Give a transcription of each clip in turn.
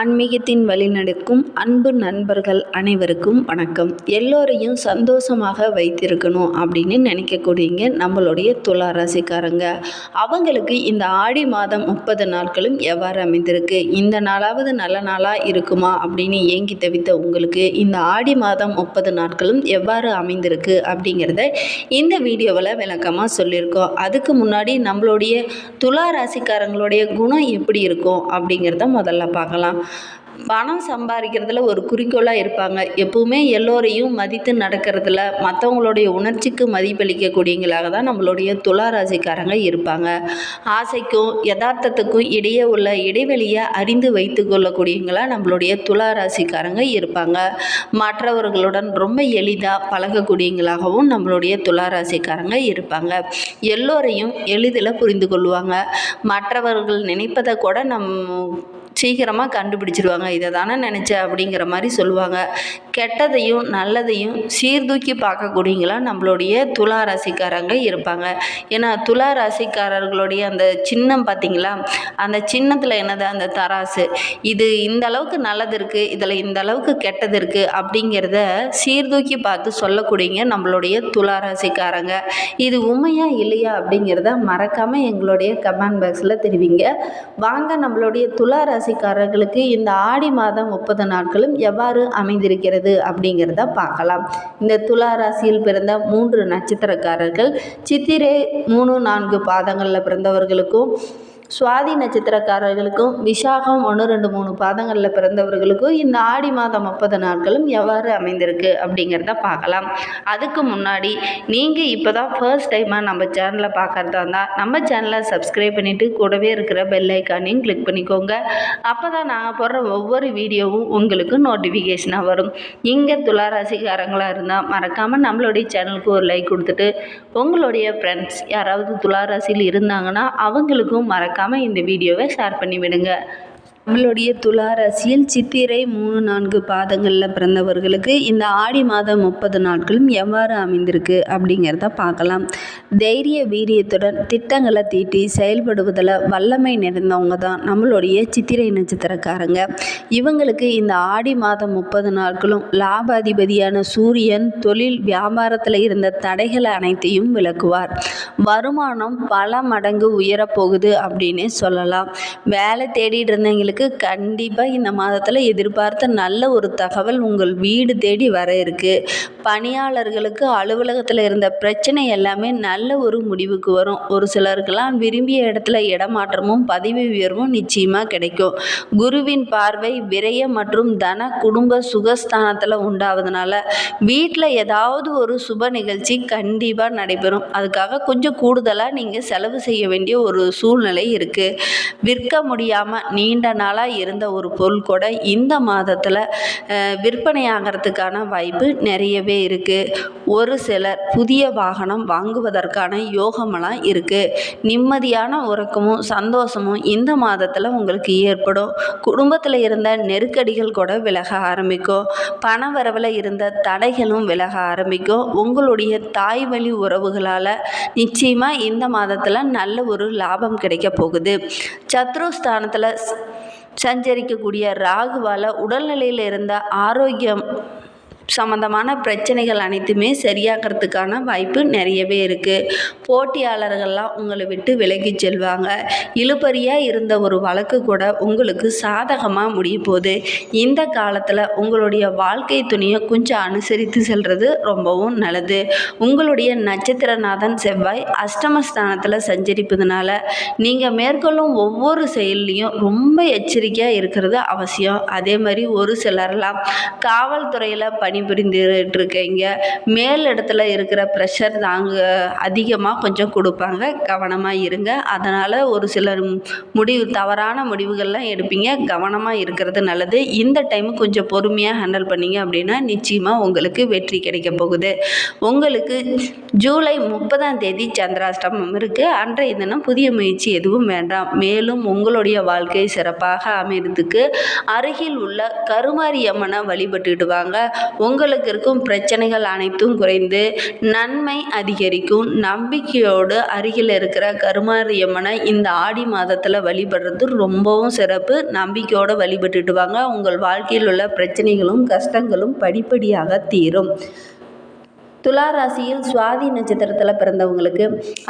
ஆன்மீகத்தின் வழிநடக்கும் அன்பு நண்பர்கள் அனைவருக்கும் வணக்கம். எல்லோரையும் சந்தோஷமாக வைத்திருக்கணும் அப்படின்னு நினைக்கக்கூடியங்க நம்மளுடைய துலா ராசிக்காரங்க. அவங்களுக்கு இந்த ஆடி மாதம் முப்பது நாட்களும் எவ்வாறு அமைந்திருக்கு? இந்த நாளாவது நல்ல நாளாக இருக்குமா அப்படின்னு ஏங்கி தவித்த உங்களுக்கு இந்த ஆடி மாதம் முப்பது நாட்களும் எவ்வாறு அமைந்திருக்கு அப்படிங்கிறத இந்த வீடியோவில் விளக்கமாக சொல்லியிருக்கோம். அதுக்கு முன்னாடி நம்மளுடைய துலா ராசிக்காரங்களுடைய குணம் எப்படி இருக்கும் அப்படிங்கிறத முதல்ல பார்க்கலாம். பணம் சம்பாதிக்கிறதுல ஒரு குறிக்கோளாக இருப்பாங்க. எப்பவுமே எல்லோரையும் மதித்து நடக்கிறதுல மற்றவங்களுடைய உணர்ச்சிக்கு மதிப்பளிக்கக்கூடியவங்களாக தான் நம்மளுடைய துளாராசிக்காரங்க இருப்பாங்க. ஆசைக்கும் யதார்த்தத்துக்கும் இடையே உள்ள இடைவெளியை அறிந்து வைத்து கொள்ளக்கூடியவங்களாக நம்மளுடைய துளாராசிக்காரங்க இருப்பாங்க. மற்றவர்களுடன் ரொம்ப எளிதாக பழகக்கூடியவங்களாகவும் நம்மளுடைய துளாராசிக்காரங்க இருப்பாங்க. எல்லோரையும் எளிதில் புரிந்து கொள்வாங்க. மற்றவர்கள் நினைப்பதை கூட நம் சீக்கிரமாக கண்டுபிடிச்சிருவாங்க. இதை தானே நினச்சேன் அப்படிங்கிற மாதிரி சொல்லுவாங்க. கெட்டதையும் நல்லதையும் சீர்தூக்கி பார்க்கக்கூடியங்களா நம்மளுடைய துலா ராசிக்காரங்க இருப்பாங்க. ஏன்னா துலா ராசிக்காரர்களுடைய அந்த சின்னம் பார்த்தீங்களா? அந்த சின்னத்தில் என்னது? அந்த தராசு. இது இந்த அளவுக்கு நல்லது இருக்குது இதில் இந்த அளவுக்கு கெட்டது இருக்குது அப்படிங்கிறத சீர்தூக்கி பார்த்து சொல்லக்கூடியங்க நம்மளுடைய துலா ராசிக்காரங்க இது உண்மையா இல்லையா அப்படிங்கிறத மறக்காமல் எங்களுடைய கமெண்ட் பாக்ஸில் தெரிவிங்க. வாங்க நம்மளுடைய துலா ராசிக்காரர்களுக்கு இந்த ஆடி மாதம் முப்பது நாட்களும் எவ்வாறு அமைந்திருக்கிறது அப்படிங்கிறத பார்க்கலாம். இந்த துலா ராசியில் பிறந்த மூன்று நட்சத்திரக்காரர்கள் சித்திரை மூணு நான்கு பாதங்களில் பிறந்தவர்களுக்கும் சுவாதி நட்சத்திரக்காரர்களுக்கும் விசாகம் ஒன்று ரெண்டு மூணு பாதங்களில் பிறந்தவர்களுக்கும் இந்த ஆடி மாதம் முப்பது நாட்களும் எவ்வாறு அமைந்திருக்கு அப்படிங்கிறத பார்க்கலாம். அதுக்கு முன்னாடி நீங்கள் இப்போ தான் ஃபர்ஸ்ட் டைமாக நம்ம சேனலை பார்க்குறதா இருந்தால் நம்ம சேனலை சப்ஸ்கிரைப் பண்ணிவிட்டு கூடவே இருக்கிற பெல் ஐக்கானையும் கிளிக் பண்ணிக்கோங்க. அப்போ தான் நாங்கள் போடுற ஒவ்வொரு வீடியோவும் உங்களுக்கு நோட்டிஃபிகேஷனாக வரும். இங்கே துளாராசிக்காரங்களாக இருந்தால் மறக்காமல் நம்மளுடைய சேனலுக்கு ஒரு லைக் கொடுத்துட்டு உங்களுடைய ஃப்ரெண்ட்ஸ் யாராவது துளாராசியில் இருந்தாங்கன்னா அவங்களுக்கும் மறக்காமல் இந்த வீடியோவை ஷேர் பண்ணி விடுங்க நம்மளுடைய துலா ராசியில் சித்திரை மூணு நான்கு பாதங்களில் பிறந்தவர்களுக்கு இந்த ஆடி மாதம் முப்பது நாட்களும் எவ்வாறு அமைந்திருக்கு அப்படிங்கிறத பார்க்கலாம். தைரிய வீரியத்துடன் திட்டங்களை தீட்டி செயல்படுவதில் வல்லமை நிறைந்தவங்க தான் நம்மளுடைய சித்திரை நட்சத்திரக்காரங்க. இவங்களுக்கு இந்த ஆடி மாதம் முப்பது நாட்களும் லாபாதிபதியான சூரியன் தொழில் வியாபாரத்தில் இருந்த தடைகளை அனைத்தையும் விளக்குவார். வருமானம் பல மடங்கு உயரப்போகுது அப்படின்னே சொல்லலாம். வேலை தேடிட்டு இருந்தவங்களுக்கு கண்டிப்பாக இந்த மாதத்தில் எதிர்பார்த்த நல்ல ஒரு தகவல் உங்கள் வீடு தேடி வர இருக்கு. பணியாளர்களுக்கு அலுவலகத்தில் இருந்த பிரச்சனை எல்லாமே நல்ல ஒரு முடிவுக்கு வரும். ஒரு சிலருக்கெல்லாம் விரும்பிய இடத்துல இடமாற்றமும் பதவி உயர்வும் நிச்சயமாக கிடைக்கும். குருவின் பார்வை விரய மற்றும் தன குடும்ப சுகஸ்தானத்தில் உண்டாவதுனால வீட்டில் ஏதாவது ஒரு சுப நிகழ்ச்சி கண்டிப்பாக நடைபெறும். அதுக்காக கொஞ்சம் கூடுதலாக நீங்கள் செலவு செய்ய வேண்டிய ஒரு சூழ்நிலை இருக்குது விற்க முடியாமல் நீண்ட நாளாக இருந்த ஒரு பொருள் கூட இந்த மாதத்தில் விற்பனை ஆகிறதுக்கான வாய்ப்பு நிறையவே இருக்குது ஒரு சிலர் புதிய வாகனம் வாங்குவதற்கான யோகமெல்லாம் இருக்குது நிம்மதியான உறக்கமும் சந்தோஷமும் இந்த மாதத்தில் உங்களுக்கு ஏற்படும். குடும்பத்தில் இருந்த நெருக்கடிகள் கூட விலக ஆரம்பிக்கும். பண வரவில் இருந்த தடைகளும் விலக ஆரம்பிக்கும். உங்களுடைய தாய் வழி உறவுகளால் நிச்சயமாக இந்த மாதத்தில் நல்ல ஒரு லாபம் கிடைக்க போகுது. சத்ருஸ்தானத்தில் சஞ்சரிக்கக்கூடிய ராகுவால் உடல்நிலையில் இருந்த ஆரோக்கியம் சம்மந்தமான பிரச்சனைகள் அனைத்துமே சரியாகிறதுக்கான வாய்ப்பு நிறையவே இருக்குது போட்டியாளர்கள்லாம் உங்களை விட்டு விலகி செல்வாங்க. இழுபறியாக இருந்த ஒரு வழக்கு கூட உங்களுக்கு சாதகமாக முடிய போகுது. இந்த காலத்தில் உங்களுடைய வாழ்க்கை துணியை கொஞ்சம் அனுசரித்து செல்வது ரொம்பவும் நல்லது. உங்களுடைய நட்சத்திரநாதன் செவ்வாய் அஷ்டமஸ்தானத்தில் சஞ்சரிப்பதுனால நீங்கள் மேற்கொள்ளும் ஒவ்வொரு செயல்லையும் ரொம்ப எச்சரிக்கையாக இருக்கிறது அவசியம். அதே மாதிரி ஒரு சிலர்லாம் காவல்துறையில் பணி பணிபுரிந்துகிட்ருக்கீங்க மேல் இடத்துல இருக்கிற ப்ரெஷர் தாங்க அதிகமாக கொஞ்சம் கொடுப்பாங்க. கவனமாக இருங்க. அதனால் ஒரு சிலர் முடிவு தவறான முடிவுகள்லாம் எடுப்பீங்க. கவனமாக இருக்கிறது நல்லது. இந்த டைம் கொஞ்சம் பொறுமையாக ஹேண்டில் பண்ணிங்க அப்படின்னா நிச்சயமாக உங்களுக்கு வெற்றி கிடைக்க போகுது. உங்களுக்கு ஜூலை முப்பதாம் தேதி சந்திராஷ்டமம் இருக்குது அன்றைய தினம் புதிய முயற்சி எதுவும் வேண்டாம். மேலும் உங்களுடைய வாழ்க்கை சிறப்பாக அமைகிறதுக்கு அருகில் உள்ள கருமாரியம்மனை வழிபட்டுடுவாங்க உங்களுக்கு இருக்கும் பிரச்சனைகள் அனைத்தும் குறைந்து நன்மை அதிகரிக்கும். நம்பிக்கையோடு அருகில் இருக்கிற கருமாரியம்மனை இந்த ஆடி மாதத்தில் வழிபடுறது ரொம்பவும் சிறப்பு. நம்பிக்கையோடு வழிபட்டுட்டு வாங்க. உங்கள் வாழ்க்கையில் உள்ள பிரச்சனைகளும் கஷ்டங்களும் படிப்படியாக தீரும். துலா ராசியில் சுவாதி நட்சத்திரத்தில் பிறந்தவங்களுக்கு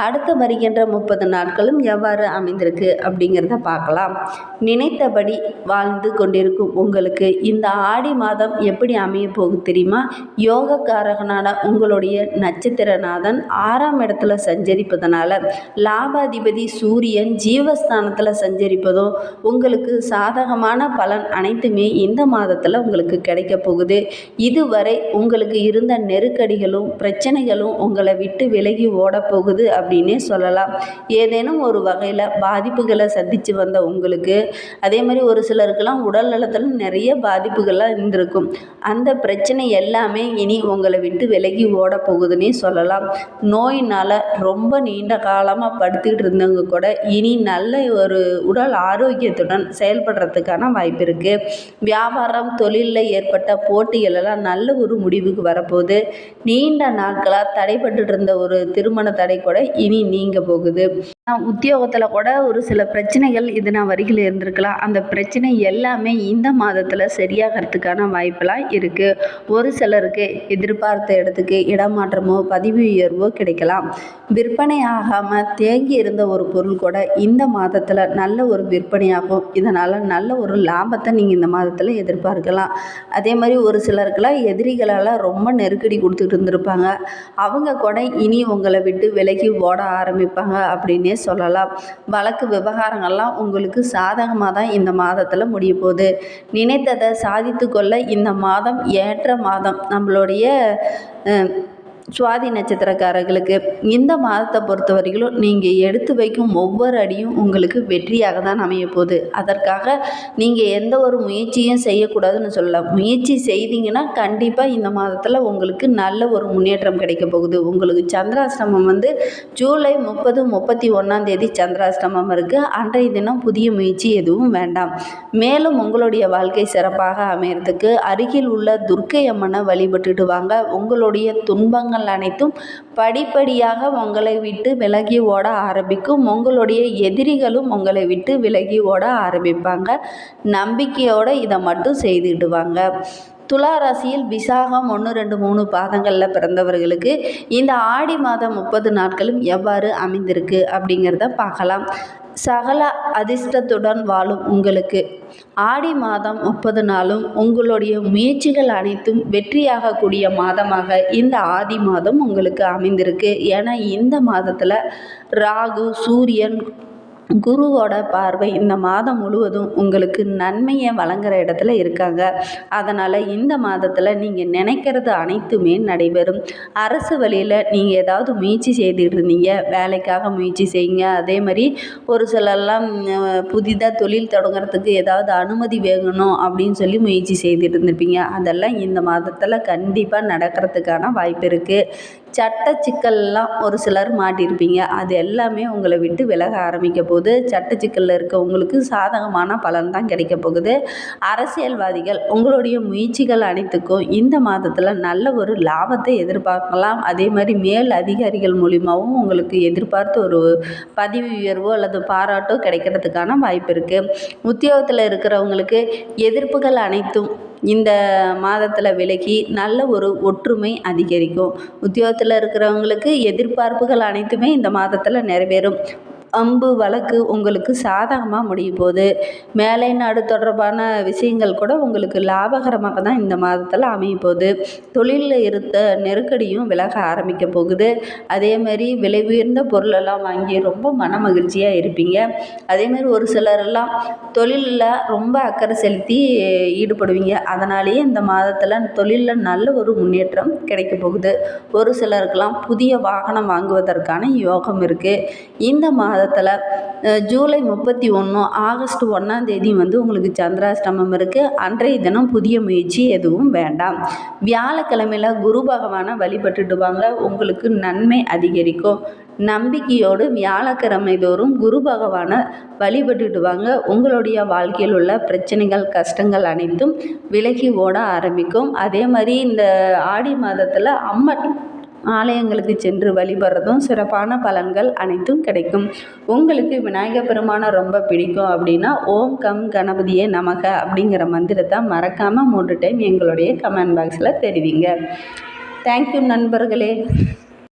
அடுத்து வருகின்ற முப்பது நாட்களும் எவ்வாறு அமைந்திருக்கு அப்படிங்கிறத பார்க்கலாம். நினைத்தபடி வாழ்ந்து கொண்டிருக்கும் உங்களுக்கு இந்த ஆடி மாதம் எப்படி அமைய போகுது தெரியுமா? யோகக்காரகனான உங்களுடைய நட்சத்திரநாதன் ஆறாம் இடத்துல சஞ்சரிப்பதனால லாபாதிபதி சூரியன் ஜீவஸ்தானத்தில் சஞ்சரிப்பதும் உங்களுக்கு சாதகமான பலன் அனைத்துமே இந்த மாதத்தில் உங்களுக்கு கிடைக்க போகுது. இதுவரை உங்களுக்கு இருந்த நெருக்கடிகளும் பிரச்சனைகளும் உங்களை விட்டு விலகி ஓடப்போகுது அப்படின்னே சொல்லலாம். ஏதேனும் ஒரு வகையில் பாதிப்புகளை சந்தித்து வந்த உங்களுக்கு அதே மாதிரி ஒரு சிலருக்கெல்லாம் உடல் நலத்தில் நிறைய பாதிப்புகள்லாம் இருந்திருக்கும். அந்த பிரச்சனை எல்லாமே இனி உங்களை விட்டு விலகி ஓடப்போகுதுன்னே சொல்லலாம். நோயினால் ரொம்ப நீண்ட காலமாக படுத்துக்கிட்டு இருந்தவங்க கூட இனி நல்ல ஒரு உடல் ஆரோக்கியத்துடன் செயல்படுறதுக்கான வாய்ப்பு இருக்குது வியாபாரம் தொழிலில் ஏற்பட்ட போட்டிகளெல்லாம் நல்ல ஒரு முடிவுக்கு வரப்போகுது. நீ நீண்ட நாட்களாக தடைப்பட்டுட்டு இருந்த ஒரு திருமண தடை கூட இனி நீங்க போகுது. உத்தியோகத்தில் கூட ஒரு சில பிரச்சனைகள் இது நான் வரிகள் இருந்திருக்கலாம். அந்த பிரச்சனை எல்லாமே இந்த மாதத்தில் சரியாகிறதுக்கான வாய்ப்பெல்லாம் இருக்குது ஒரு சிலருக்கு எதிர்பார்த்த இடத்துக்கு இடமாற்றமோ பதிவு உயர்வோ கிடைக்கலாம். விற்பனை ஆகாமல் தேங்கி இருந்த ஒரு பொருள் கூட இந்த மாதத்தில் நல்ல ஒரு விற்பனையாகும். இதனால் நல்ல ஒரு லாபத்தை நீங்கள் இந்த மாதத்தில் எதிர்பார்க்கலாம். அதே மாதிரி ஒரு சிலருக்கெல்லாம் எதிரிகளால் ரொம்ப நெருக்கடி கொடுத்துட்டு இருந்திருப்பாங்க. அவங்க கூட இனி உங்களை விட்டு விலகி ஓட ஆரம்பிப்பாங்க அப்படின்னே சொல்லலாம். வழக்கு விவகாரங்கள்லாம் உங்களுக்கு சாதகமாக தான் இந்த மாதத்தில் முடிய போகுது. நினைத்ததை சாதித்து கொள்ள இந்த மாதம் ஏற்ற மாதம். நம்மளுடைய சுவாதி நட்சத்திரக்காரர்களுக்கு இந்த மாதத்தை பொறுத்த வரைக்கும் நீங்கள் எடுத்து வைக்கும் ஒவ்வொரு அடியும் உங்களுக்கு வெற்றியாக தான் அமைய போகுது. அதற்காக நீங்கள் எந்த ஒரு முயற்சியும் செய்யக்கூடாதுன்னு சொல்லலாம். முயற்சி செய்தீங்கன்னா கண்டிப்பாக இந்த மாதத்தில் உங்களுக்கு நல்ல ஒரு முன்னேற்றம் கிடைக்க போகுது. உங்களுக்கு சந்திராஷ்டமம் வந்து ஜூலை முப்பது முப்பத்தி ஒன்றாம் தேதி சந்திராஷ்டமம் இருக்குது அன்றைய தினம் புதிய முயற்சி எதுவும் வேண்டாம். மேலும் உங்களுடைய வாழ்க்கை சிறப்பாக அமையறதுக்கு அருகில் உள்ள துர்க்கை அம்மனை வழிபட்டுட்டு வாங்க. உங்களுடைய துன்பங்கள் அனைத்தும் படிப்படியாக உங்களை விட்டு விலகி ஓட ஆரம்பிக்கும். உங்களுடைய எதிரிகளும் உங்களை விட்டு விலகி ஓட ஆரம்பிப்பாங்க. நம்பிக்கையோடு இதை மட்டும் செய்துடுவாங்க. துலா ராசியில் விசாகம் ஒன்று ரெண்டு மூணு பாதங்களில் பிறந்தவர்களுக்கு இந்த ஆடி மாதம் முப்பது நாட்களும் எவ்வாறு அமைந்திருக்கு அப்படிங்கிறத பார்க்கலாம். சகல அதிர்ஷ்டத்துடன் வாழும் உங்களுக்கு. ஆடி மாதம் முப்பது நாளும் உங்களுடைய முயற்சிகள் அனைத்தும் வெற்றியாகக்கூடிய மாதமாக இந்த ஆதி மாதம் உங்களுக்கு அமைந்திருக்கு. ஏன்னா இந்த மாதத்தில் ராகு சூரியன் குருவோட பார்வை இந்த மாதம் முழுவதும் உங்களுக்கு நன்மையை வழங்குற இடத்துல இருக்காங்க. அதனால் இந்த மாதத்தில் நீங்கள் நினைக்கிறது அனைத்துமே நடைபெறும். அரசு வழியில் நீங்கள் ஏதாவது முயற்சி செய்துட்டு இருந்தீங்க வேலைக்காக முயற்சி செய்யுங்க. அதே மாதிரி ஒரு சிலர்லாம் புதிதாக தொழில் தொடங்குறதுக்கு ஏதாவது அனுமதி வேணும் அப்படின்னு சொல்லி முயற்சி செய்துட்டு இருந்திருப்பீங்க அதெல்லாம் இந்த மாதத்தில் கண்டிப்பாக நடக்கிறதுக்கான வாய்ப்பு இருக்குது சட்ட சிக்கல்லாம் ஒரு சிலர் மாட்டியிருப்பீங்க அது எல்லாமே உங்களை விட்டு விலக ஆரம்பிக்க போகுது சட்ட சிக்கலில் இருக்கவங்களுக்கு சாதகமான பலன் தான் கிடைக்க போகுது. அரசியல்வாதிகள் உங்களுடைய முயற்சிகள் அனைத்துக்கும் இந்த மாதத்தில் நல்ல ஒரு லாபத்தை எதிர்பார்க்கலாம். அதே மாதிரி மேல் அதிகாரிகள் மூலிமாவும் உங்களுக்கு எதிர்பார்த்து ஒரு பதவி உயர்வோ அல்லது பாராட்டோ கிடைக்கிறதுக்கான வாய்ப்பு இருக்குது உத்தியோகத்தில் இருக்கிறவங்களுக்கு எதிர்ப்புகள் அனைத்தும் இந்த மாதத்தில் விலகி நல்ல ஒரு ஒற்றுமை அதிகரிக்கும். உத்தியோகத்தில் இருக்கிறவங்களுக்கு எதிர்பார்ப்புகள் அனைத்துமே இந்த மாதத்தில் நிறைவேறும். அம்பு வழக்கு உங்களுக்கு சாதகமாக முடிய போகுது மேலை நாடு தொடர்பான விஷயங்கள் கூட உங்களுக்கு லாபகரமாக தான் இந்த மாதத்தில் அமைய போகுது தொழிலில் இருந்த நெருக்கடியும் விலக ஆரம்பிக்க போகுது. அதே மாதிரி விலை உயர்ந்த பொருளெல்லாம் வாங்கி ரொம்ப மன மகிழ்ச்சியாக இருப்பீங்க. அதேமாரி ஒரு சிலரெல்லாம் தொழிலில் ரொம்ப அக்கறை செலுத்தி ஈடுபடுவீங்க. அதனாலேயே இந்த மாதத்தில் தொழிலில் நல்ல ஒரு முன்னேற்றம் கிடைக்க போகுது. ஒரு சிலருக்கெல்லாம் புதிய வாகனம் வாங்குவதற்கான யோகம் இருக்குது இந்த மாத மாதத்தில் ஜூலை முப்பத்தி ஒன்று ஆகஸ்ட் ஒன்றாம் தேதி வந்து உங்களுக்கு சந்திராஷ்டமம் இருக்குது அன்றைய தினம் புதிய முயற்சி எதுவும் வேண்டாம். வியாழக்கிழமையில் குரு பகவானை வழிபட்டுட்டு வாங்க. உங்களுக்கு நன்மை அதிகரிக்கும். நம்பிக்கையோடு வியாழக்கிழமை தோறும் குரு பகவானை வழிபட்டுட்டு வாங்க. உங்களுடைய வாழ்க்கையில் உள்ள பிரச்சனைகள் கஷ்டங்கள் அனைத்தும் விலகி ஓட ஆரம்பிக்கும். அதே மாதிரி இந்த ஆடி மாதத்தில் அம்மன் ஆலயங்களுக்கு சென்று வழிபடுறதும் சிறப்பான பலன்கள் அனைத்தும் கிடைக்கும். உங்களுக்கு விநாயகர் பெருமானை ரொம்ப பிடிக்கும் அப்படின்னா ஓம் கம் கணபதியே நமக அப்படிங்கிற மந்திரத்தை மறக்காமல் மூன்று டைம் எங்களுடைய கமெண்ட் பாக்ஸில் தெரிவிங்க. தேங்க்யூ நண்பர்களே.